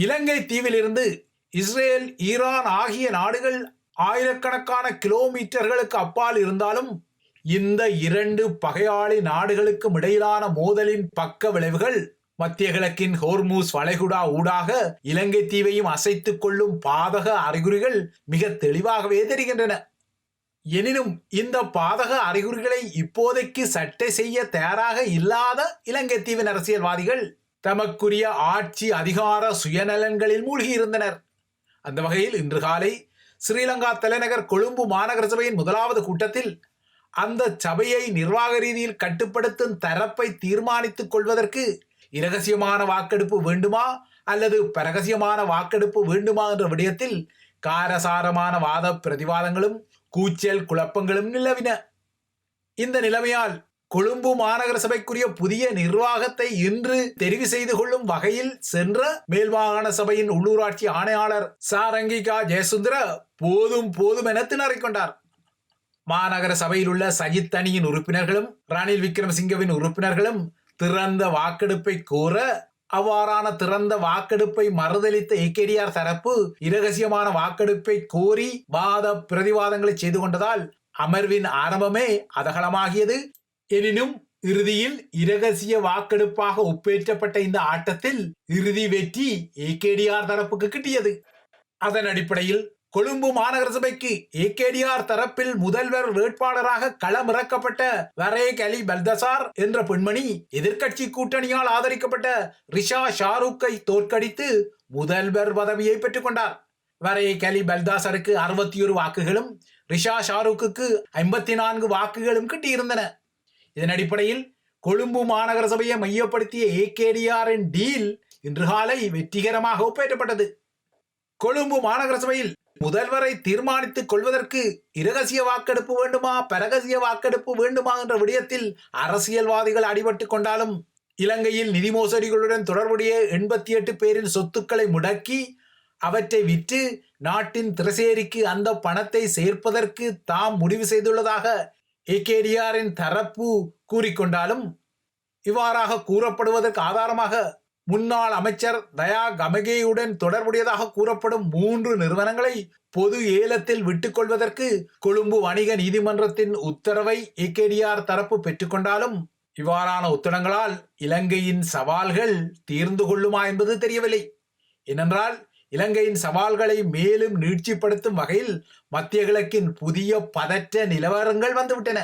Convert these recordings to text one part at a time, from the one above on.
இலங்கை தீவிலிருந்து Israel Iran ஆகிய நாடுகள் ஆயிரக்கணக்கான கிலோமீட்டர்களுக்கு அப்பால் இருந்தாலும் இந்த இரண்டு பகையாளி நாடுகளுக்கும் இடையிலான மோதலின் பக்க விளைவுகள் மத்திய கிழக்கின் ஹோர்மூஸ் வளைகுடா ஊடாக இலங்கை தீவையும் அசைத்துக் கொள்ளும் பாதக அறிகுறிகள் மிக தெளிவாகவே தெரிகின்றன. எனினும் இந்த பாதக அறிகுறிகளை இப்போதைக்கு சட்டை செய்ய தயாராக இல்லாத இலங்கை தீவின் அரசியல்வாதிகள் தமக்குரிய ஆட்சி அதிகார சுயநலன்களில் மூழ்கியிருந்தனர். அந்த வகையில் இன்று காலை ஸ்ரீலங்கா தலைநகர் கொழும்பு மாநகர சபையின் முதலாவது கூட்டத்தில் அந்த சபையை நிர்வாக ரீதியில் கட்டுப்படுத்தும் தரப்பை தீர்மானித்துக் கொள்வதற்கு இரகசியமான வாக்கெடுப்பு வேண்டுமா அல்லது பரகசியமான வாக்கெடுப்பு வேண்டுமா என்ற விடயத்தில் காரசாரமான வாத பிரதிவாதங்களும் கூச்சல் குழப்பங்களும் நிலவின. இந்த நிலைமையால் கொழும்பு மாநகர சபைக்குரிய புதிய நிர்வாகத்தை இன்று தெரிவு செய்து கொள்ளும் வகையில் சென்ற மேல்மாகாண சபையின் உள்ளூராட்சி ஆணையாளர் சாரங்கிகா ஜெயசுந்தர போதும் போதும் என திணறிக் கொண்டார். மாநகர சபையில் உள்ள சஜித் அணியின் உறுப்பினர்களும் ரணில் விக்ரமசிங்கவின் உறுப்பினர்களும் திறந்த வாக்கெடுப்பை கோர அவ்வாறான திறந்த வாக்கெடுப்பை மறுதளித்த ஏகேடிஆர் தரப்பு இரகசியமான வாக்கெடுப்பை கோரி வாத பிரதிவாதங்களை செய்து கொண்டதால் அமர்வின் ஆரம்பமே அதகலமாகியது. எனினும் இறுதியில் இரகசிய வாக்கெடுப்பாக ஒப்பேற்றப்பட்ட இந்த ஆட்டத்தில் இறுதி வெற்றி ஏகேடிஆர் தரப்புக்கு கிட்டியது. அதன் அடிப்படையில் கொழும்பு மாநகர சபைக்கு ஏகேடிஆர் தரப்பில் முதல்வர் வேட்பாளராக களமிறக்கப்பட்ட வரேக் அலி பல்தசார் என்ற பெண்மணி எதிர்க்கட்சி கூட்டணியால் ஆதரிக்கப்பட்ட ரிஷா ஷாருக்கை தோற்கடித்து முதல்வர் பதவியை பெற்றுக்கொண்டார் வரேக் அலி பல்தாசருக்கு அறுபத்தி ஒரு வாக்குகளும் ரிஷா ஷாருக்குக்கு ஐம்பத்தி நான்கு வாக்குகளும் கிட்டியிருந்தன. இதன் அடிப்படையில் கொழும்பு மாநகர சபையை மையப்படுத்திய ஏகேடிஆரின் டீல் இன்று காலை வெற்றிகரமாக ஒப்பேற்றப்பட்டது. கொழும்பு மாநகர சபையில் முதல்வரை தீர்மானித்துக் கொள்வதற்கு இரகசிய வாக்கெடுப்பு வேண்டுமா பரகசிய வாக்கெடுப்பு வேண்டுமா என்ற விடயத்தில் அரசியல்வாதிகள் அடிபட்டு கொண்டாலும் இலங்கையில் நிதி மோசடிகளுடன் தொடர்புடைய எண்பத்தி எட்டு பேரின் சொத்துக்களை முடக்கி அவற்றை விற்று நாட்டின் திரசேரிக்கு அந்த பணத்தை சேர்ப்பதற்கு தாம் முடிவு செய்துள்ளதாக ஏகேடிஆரின் தரப்பு கூறிக்கொண்டாலும் இவ்வாறாக கூறப்படுவதற்கு ஆதாரமாக முன்னாள் அமைச்சர் தயா கமகேயுடன் தொடர்புடையதாக கூறப்படும் மூன்று நிறுவனங்களை பொது ஏலத்தில் விட்டுக்கொள்வதற்கு கொழும்பு வணிக நீதிமன்றத்தின் உத்தரவை ஏகேடிஆர் தரப்பு பெற்றுக்கொண்டாலும் இவ்வாறான உத்தரங்களால் இலங்கையின் சவால்கள் தீர்ந்து கொள்ளுமா என்பது தெரியவில்லை. ஏனென்றால் இலங்கையின் சவால்களை மேலும் நீட்சிப்படுத்தும் வகையில் மத்திய கிழக்கின் புதிய பதற்ற நிலவரங்கள் வந்துவிட்டன.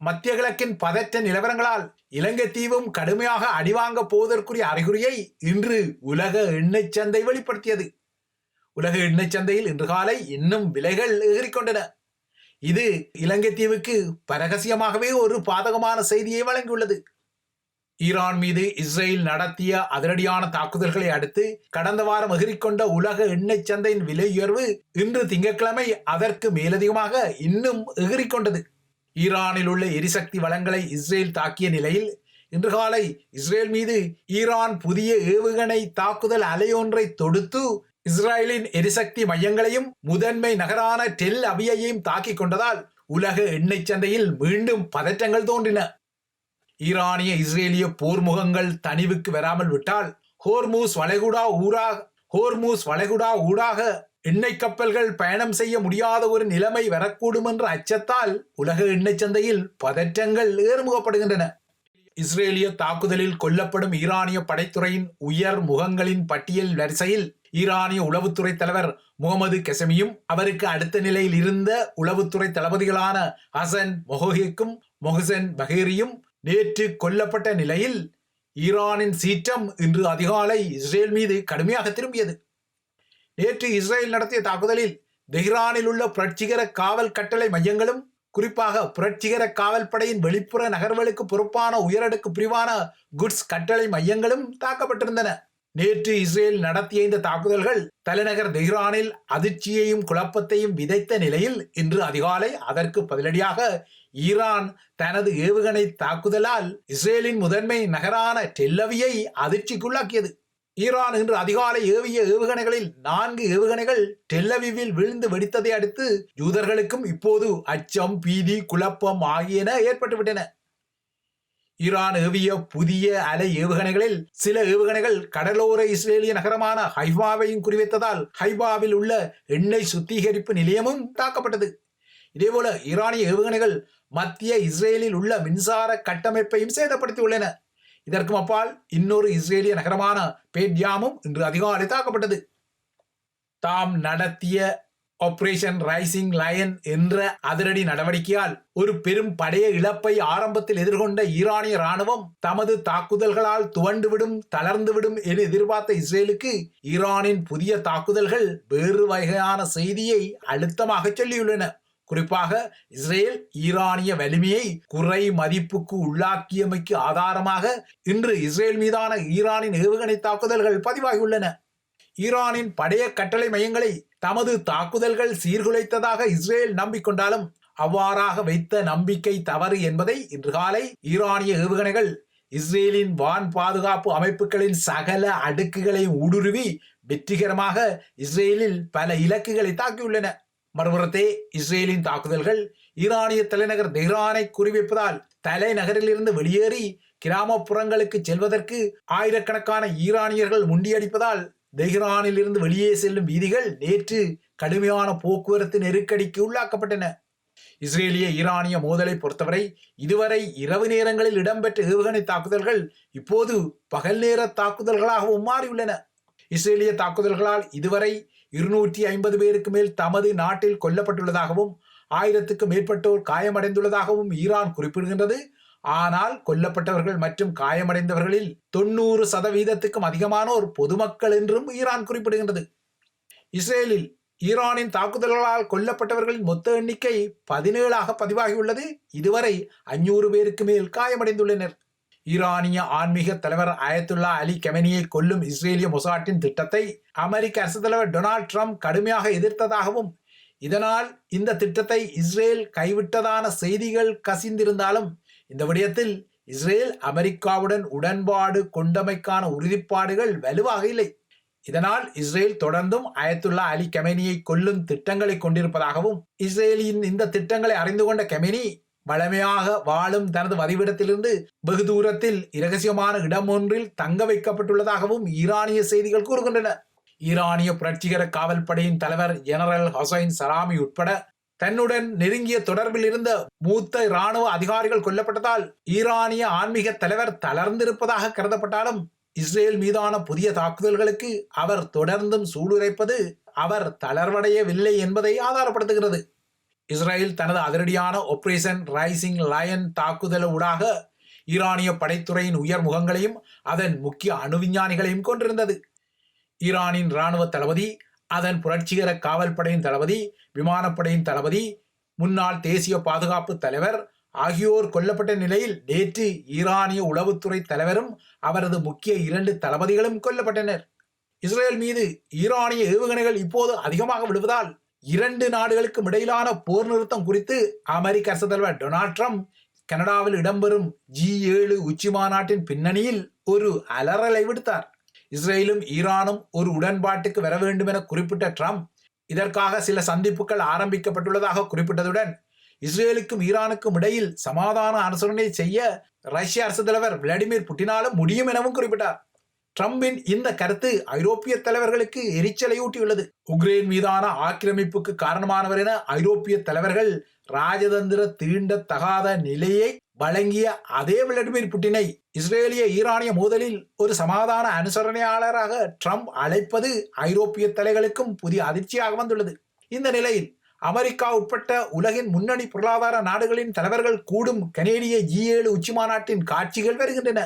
மத்திய கிழக்கின் பதற்ற நிலவரங்களால் இலங்கை தீவும் கடுமையாக அடிவாங்க போவதற்குரிய அறிகுறியை இன்று உலக எண்ணெய் சந்தை வெளிப்படுத்தியது. உலக எண்ணெய் சந்தையில் இன்று காலை இன்னும் விலைகள் ஏறிக்கொண்டன. இது இலங்கை தீவுக்கு பரகசியமாகவே ஒரு பாதகமான செய்தியை வழங்கியுள்ளது. ஈரான் மீது இஸ்ரேல் நடத்திய அதிரடியான தாக்குதல்களை அடுத்து கடந்த வாரம் எகிரிக்கொண்ட உலக எண்ணெய் சந்தையின் விலை உயர்வு இன்று திங்கட்கிழமை அதற்கு மேலதிகமாக இன்னும் எகிரிக்கொண்டது ஈரானில் உள்ள எரிசக்தி வளங்களை இஸ்ரேல் தாக்கிய நிலையில் இன்று காலை இஸ்ரேல் மீது ஈரான் புதிய ஏவுகணை தாக்குதல் அலையொன்றை தொடுத்து இஸ்ரேலின் எரிசக்தி மையங்களையும் முதன்மை நகரான டெல் அபியையும் தாக்கிக் கொண்டதால் உலக எண்ணெய் சந்தையில் மீண்டும் பதற்றங்கள் தோன்றின. ஈரானிய இஸ்ரேலிய போர்முகங்கள் தனிவுக்கு வராமல் விட்டால் ஹோர்மூஸ் வளைகுடா ஊராக ஹோர்மூஸ் வளைகுடா ஊடாக எண்ணெய் கப்பல்கள் பயணம் செய்ய முடியாத ஒரு நிலைமை வரக்கூடும் என்ற அச்சத்தால் உலக எண்ணெய் சந்தையில் பதற்றங்கள் ஏறுமுகப்படுகின்றன. இஸ்ரேலிய தாக்குதலில் கொல்லப்படும் ஈரானிய படைத்துறையின் உயர் முகங்களின் பட்டியல் வரிசையில் ஈரானிய உளவுத்துறை தலைவர் முகமது கெசமியும் அவருக்கு அடுத்த நிலையில் இருந்த உளவுத்துறை தளபதிகளான ஹசன் மொஹோஹிக்கும் மொஹசன் பஹேரியும் நேற்று கொல்லப்பட்ட நிலையில் ஈரானின் சீற்றம் இன்று அதிகாலை இஸ்ரேல் மீது கடுமையாக திரும்பியது. நேற்று இஸ்ரேல் நடத்திய தாக்குதலில் தெஹ்ரானில் உள்ள புரட்சிகர காவல் கட்டளை மையங்களும் குறிப்பாக புரட்சிகர காவல் படையின் வெளிப்புற நகர்வுகளுக்கு பொறுப்பான உயரடுக்கு பிரிவான குட்ஸ் கட்டளை மையங்களும் தாக்கப்பட்டிருந்தன. நேற்று இஸ்ரேல் நடத்திய இந்த தாக்குதல்கள் தலைநகர் தெஹ்ரானில் அதிர்ச்சியையும் குழப்பத்தையும் விதைத்த நிலையில் இன்று அதிகாலை அதற்கு பதிலடியாக ஈரான் தனது ஏவுகணை தாக்குதலால் இஸ்ரேலின் முதன்மை நகரான டெல்லவியை அதிர்ச்சிக்குள்ளாக்கியது. ஈரான் இன்று அதிகாலை ஏவிய ஏவுகணைகளில் நான்கு ஏவுகணைகள் டெல்லவிவில் விழுந்து வெடித்ததை அடுத்து யூதர்களுக்கும் இப்போது அச்சம் பீதி குழப்பம் ஆகியன ஏற்பட்டுவிட்டன. ஈரான் ஏவிய புதிய அலை ஏவுகணைகளில் சில ஏவுகணைகள் கடலோர இஸ்ரேலிய நகரமான ஹைபாவையும் குறிவைத்ததால் ஹைபாவில் உள்ள எண்ணெய் சுத்திகரிப்பு நிலையமும் தாக்கப்பட்டது. இதேபோல ஈரானிய ஏவுகணைகள் மத்திய இஸ்ரேலில் உள்ள மின்சார கட்டமைப்பையும் சேதப்படுத்தியுள்ளன. இதற்கும் அப்பால் இன்னொரு இஸ்ரேலிய நகரமான பேட்யாமும் இன்று அதிகாலை தாக்கப்பட்டது. தாம் நடத்திய ஆபரேஷன் ரைசிங் லயன் என்ற அதிரடி நடவடிக்கையால் ஒரு பெரும் படைய இழப்பை ஆரம்பத்தில் எதிர்கொண்ட ஈரானிய ராணுவம் தமது தாக்குதல்களால் துவண்டுவிடும் தளர்ந்துவிடும் என எதிர்பார்த்த இஸ்ரேலுக்கு ஈரானின் புதிய தாக்குதல்கள் வேறு வகையான செய்தியை அழுத்தமாக சொல்லியுள்ளன. குறிப்பாக இஸ்ரேல் ஈரானிய வலிமையை குறை மதிப்புக்கு உள்ளாக்கியமைக்கு ஆதாரமாக இன்று இஸ்ரேல் மீதான ஈரானின் ஏவுகணை தாக்குதல்கள் பதிவாகியுள்ளன. ஈரானின் படைய கட்டளை மையங்களை தமது தாக்குதல்கள் சீர்குலைத்ததாக இஸ்ரேல் நம்பிக்கொண்டாலும் அவ்வாறாக வைத்த நம்பிக்கை தவறு என்பதை இன்று காலை ஈரானிய ஏவுகணைகள் இஸ்ரேலின் வான் பாதுகாப்பு அமைப்புகளின் சகல அடுக்குகளை ஊடுருவி வெற்றிகரமாக இஸ்ரேலில் பல இலக்குகளை தாக்கியுள்ளன. மறுபுறத்தே இஸ்ரேலின் தாக்குதல்கள் ஈரானிய தலைநகர் தெஹ்ரானை குறிவைப்பதால் தலைநகரிலிருந்து வெளியேறி கிராமப்புறங்களுக்கு செல்வதற்கு ஆயிரக்கணக்கான ஈரானியர்கள் முண்டியடிப்பதால் தெஹ்ரானில் இருந்து வெளியே செல்லும் வீதிகள் நேற்று கடுமையான போக்குவரத்து நெருக்கடிக்கு உள்ளாக்கப்பட்டன. இஸ்ரேலிய ஈரானிய மோதலை பொறுத்தவரை இதுவரை இரவு நேரங்களில் இடம்பெற்ற ஏவுகணை தாக்குதல்கள் இப்போது பகல் நேர தாக்குதல்களாகவும் மாறியுள்ளன. இஸ்ரேலிய தாக்குதல்களால் இதுவரை இருநூற்றி ஐம்பது பேருக்கு மேல் தமது நாட்டில் கொல்லப்பட்டுள்ளதாகவும் ஆயிரத்துக்கும் மேற்பட்டோர் காயமடைந்துள்ளதாகவும் ஈரான் குறிப்பிடுகின்றது. ஆனால் கொல்லப்பட்டவர்கள் மற்றும் காயமடைந்தவர்களில் தொண்ணூறு சதவீதத்துக்கும் அதிகமானோர் பொதுமக்கள் என்றும் ஈரான் குறிப்பிடுகின்றது. இஸ்ரேலில் ஈரானின் தாக்குதல்களால் கொல்லப்பட்டவர்களின் மொத்த எண்ணிக்கை பதினேழாக பதிவாகியுள்ளது. இதுவரை அஞ்சூறு பேருக்கு மேல் காயமடைந்துள்ளனர். ஈரானிய ஆன்மீக தலைவர் அயத்துல்லா அலி கெமனியை கொல்லும் இஸ்ரேலிய மொசாட்டின் திட்டத்தை அமெரிக்க அரசு தலைவர் டொனால்ட் ட்ரம்ப் கடுமையாக எதிர்த்ததாகவும் இதனால் இந்த திட்டத்தை இஸ்ரேல் கைவிட்டதான செய்திகள் கசிந்திருந்தாலும் இந்த விடயத்தில் இஸ்ரேல் அமெரிக்காவுடன் உடன்பாடு கொண்டமைக்கான உறுதிப்பாடுகள் வலுவாக இல்லை. இதனால் இஸ்ரேல் தொடர்ந்தும் அயத்துல்லா அலி கெமெனியை கொல்லும் திட்டங்களை கொண்டிருப்பதாகவும் இஸ்ரேலின் இந்த திட்டங்களை அறிந்து கொண்ட கெமெனி வளமையாக வாழும் தனது வதிவிடத்திலிருந்து வெகு தூரத்தில் இரகசியமான இடம் ஒன்றில் தங்க வைக்கப்பட்டுள்ளதாகவும் ஈரானிய செய்திகள் கூறுகின்றன. ஈரானிய புரட்சிகர காவல் படையின் தலைவர் ஜெனரல் ஹொசைன் சலாமி உட்பட தன்னுடன் நெருங்கிய தொடர்பில் இருந்த மூத்த இராணுவ அதிகாரிகள் கொல்லப்பட்டதால் ஈரானிய ஆன்மீக தலைவர் தளர்ந்திருப்பதாக கருதப்பட்டாலும் இஸ்ரேல் மீதான புதிய தாக்குதல்களுக்கு அவர் தொடர்ந்தும் சூடுரைப்பது அவர் தளர்வடையவில்லை என்பதை ஆதாரப்படுத்துகிறது. இஸ்ரேல் தனது அதிரடியான ஆபரேஷன் ரைசிங் லயன் தாக்குதல் ஊடாக ஈரானிய படைத்துறையின் உயர் முகங்களையும் அதன் முக்கிய அணுவிஞ்ஞானிகளையும் கொண்டிருந்தது. ஈரானின் இராணுவ தளபதி அதன் புரட்சிகர காவல் படையின் தளபதி விமானப்படையின் தளபதி முன்னாள் தேசிய பாதுகாப்பு தலைவர் ஆகியோர் கொல்லப்பட்ட நிலையில் நேற்று ஈரானிய உளவுத்துறை தலைவரும் அவரது முக்கிய இரண்டு தளபதிகளும் கொல்லப்பட்டனர். இஸ்ரேல் மீது ஈரானிய ஏவுகணைகள் இப்போது அதிகமாக விழுவதால் இரண்டு நாடுகளுக்கும் இடையிலான போர் நிறுத்தம் குறித்து அமெரிக்க அரசு தலைவர் டொனால்ட் ட்ரம்ப் கனடாவில் இடம்பெறும் ஜி ஏழு உச்சி மாநாட்டின் பின்னணியில் ஒரு அலறலை விடுத்தார். இஸ்ரேலும் ஈரானும் ஒரு உடன்பாட்டுக்கு வர வேண்டும் என குறிப்பிட்ட ட்ரம்ப் இதற்காக சில சந்திப்புகள் ஆரம்பிக்கப்பட்டுள்ளதாக குறிப்பிட்டதுடன் இஸ்ரேலுக்கும் ஈரானுக்கும் இடையில் சமாதான அனுசரணை செய்ய ரஷ்ய அரசு தலைவர் விளாடிமிர் புட்டினாலும் முடியும் எனவும் குறிப்பிட்டார். ட்ரம்பின் இந்த கருத்து ஐரோப்பிய தலைவர்களுக்கு எரிச்சலையூட்டியுள்ளது. உக்ரைன் மீதான ஆக்கிரமிப்புக்கு காரணமானவர் என ஐரோப்பிய தலைவர்கள் ராஜதந்திர தீண்டத்தகாத நிலையை வழங்கிய அதே விளாடிமிர் புட்டினை இஸ்ரேலிய ஈரானிய மோதலில் ஒரு சமாதான அனுசரணையாளராக ட்ரம்ப் அழைப்பது ஐரோப்பிய தலைகளுக்கும் புதிய அதிர்ச்சியாக வந்துள்ளது. இந்த நிலையில் அமெரிக்கா உட்பட்ட உலகின் முன்னணி பொருளாதார நாடுகளின் தலைவர்கள் கூடும் கனேடிய ஜி ஏழு உச்சி மாநாட்டின் காட்சிகள் வருகின்றன.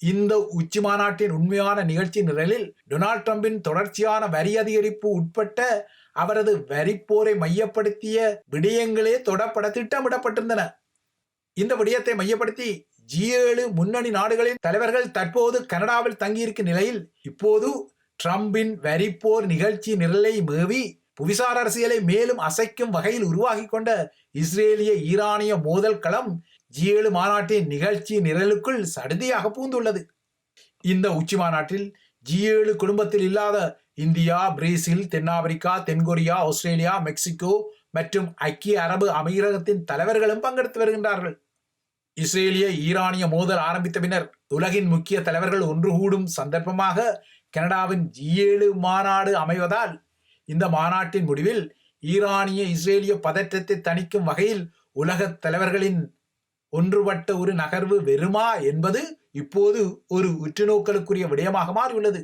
இந்த உச்சி மாநாட்டின் உண்மையான நிகழ்ச்சி நிரலில் டொனால்ட் ட்ரம்பின் தொடர்ச்சியான வரி அதிகரிப்பு உட்பட்ட அவரது வரிப்போரை மையப்படுத்திய விடயங்களே தொடப்பட திட்டமிடப்பட்டிருந்தன. இந்த விடயத்தை மையப்படுத்தி ஜி ஏழு முன்னணி நாடுகளின் தலைவர்கள் தற்போது கனடாவில் தங்கியிருக்கும் நிலையில் இப்போது ட்ரம்பின் வரிப்போர் நிகழ்ச்சி நிரலை மேவி புவிசார் அரசியலை மேலும் அசைக்கும் வகையில் உருவாகி கொண்ட இஸ்ரேலிய ஈரானிய மோதல் களம் ஜி ஏழு மாநாட்டின் நிகழ்ச்சி நிரலுக்குள் சடுதியாக பூந்துள்ளது. இந்த உச்சி மாநாட்டில் ஜி ஏழு குடும்பத்தில் இல்லாத இந்தியா பிரேசில் தென்னாப்பிரிக்கா தென்கொரியா ஆஸ்திரேலியா மெக்சிகோ மற்றும் ஐக்கிய அரபு அமீரகத்தின் தலைவர்களும் பங்கெடுத்து வருகின்றார்கள். இஸ்ரேலிய ஈரானிய மோதல் ஆரம்பித்த பின்னர் உலகின் முக்கிய தலைவர்கள் ஒன்று கூடும் சந்தர்ப்பமாக கனடாவின் ஜி ஏழு மாநாடு அமைவதால் இந்த மாநாட்டின் முடிவில் ஈரானிய இஸ்ரேலிய பதற்றத்தை தணிக்கும் வகையில் உலகத் தலைவர்களின் ஒன்றுபட்ட ஒரு நகர்வு வெறுமா என்பது இப்போது ஒரு உற்றுநோக்கலுக்குரிய விடயமாக மாறியுள்ளது.